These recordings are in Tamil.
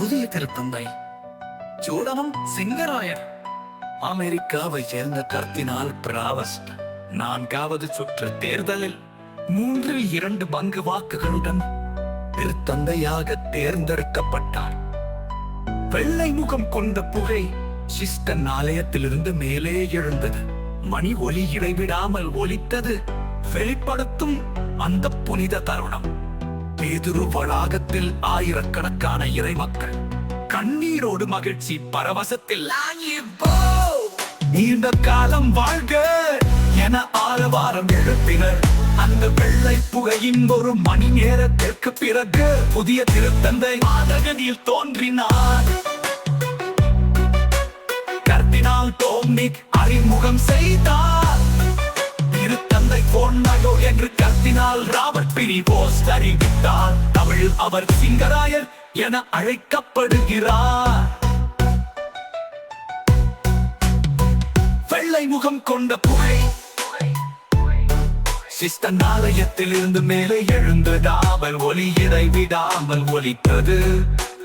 புதிய திருத்தந்தை சூடனம் சிங்கராயர். அமெரிக்காவை சேர்ந்த கர்த்தினால் பிராவஸ்ட் நான்காவது சுற்று தேர்தலில் மூன்றில் இரண்டு பங்கு வாக்குகளுடன் திருத்தந்தையாக தேர்ந்தெடுக்கப்பட்டார். வெள்ளை முகம் கொண்ட புகை சிஸ்டன் ஆலயத்திலிருந்து மேலே எழுந்தது. மணி ஒலி இடைவிடாமல் ஒலித்தது. வெளிப்படுத்தும் அந்த புனித தருணம். பேதுரு வளாகத்தில் ஆயிரக்கணக்கான இறைமக்கள். கண்ணீரோடு மகிழ்ச்சி பரவசத்தில். நீண்ட காலம் வாழ்க என ஆரவாரம் எழுப்பினர். அந்த வெள்ளை புகையின் ஒரு மணி நேரத்திற்கு பிறகு புதிய திருத்தந்தை மாதகனில் தோன்றினார். கர்தினால் டோம்னிக் அறிமுகம் செய்தார். ராபர்ட் பிரி போஸ் அறிவித்தார் தமிழில் அவர் சிங்கராயர் என அழைக்கப்படுகிறார். வெள்ளை முகம் கொண்ட புகை. சிஸ்டன் ஆலயத்தில் இருந்து மேலே எழுந்ததாமல் ஒலி இடைவிடாமல் ஒலித்தது.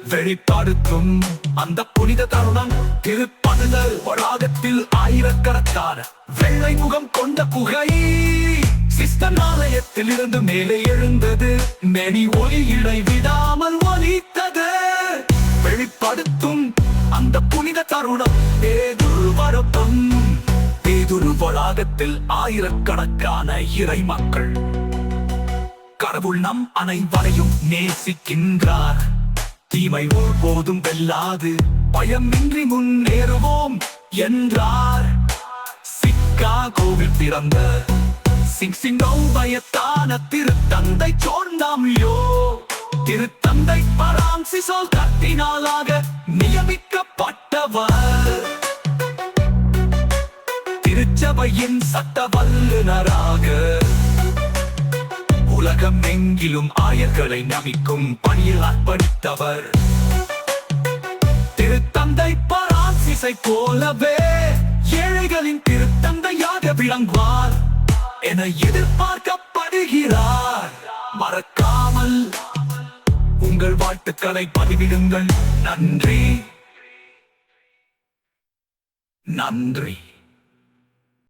வெளிப்படுத்தும் அந்த புனித தருணம் திருப்பணுதல் வளாகத்தில் ஆயிரக்கணக்கான வெள்ளை முகம் கொண்ட புகை. ஆலயத்தில் இருந்து மேலே எழுந்தது. மெனி ஒலி இடைவிடாமல் ஒலித்தது. வெளிப்படுத்தும் அந்த புனித தருணம். ஏதுரு வரப்பம் பேதுரு வளாகத்தில் ஆயிரக்கணக்கான இறை மக்கள். கடவுள் நம் அனைவரையும் நேசிக்கின்றார். தீமை ஒருபோதும் வெல்லாது. பயமின்றி முன்னேறுவோம் என்றார். சிக்காகோவில் பிறந்த சிங் சிங்கோ பயத்தான திருத்தந்தை சோர்ந்தாமியோ திருத்தந்தை பராம்சிசோல் கத்தினாலாக நியமிக்கப்பட்டவர். திருச்சபையின் சட்ட வல்லுநராக உலகம் எங்கிலும் ஆயர்களை நமிக்கும் பணியில் அர்ப்பணித்தவர். திருத்தந்தை பராசிசை போலவே ஏழைகளின் திருத்தந்தையாக விளங்குவார். என எதிர்பார்க்கப்படுகிறார். மறக்காமல் உங்கள் வாழ்த்துக்களை பதிவிடுங்கள். நன்றி. நன்றி.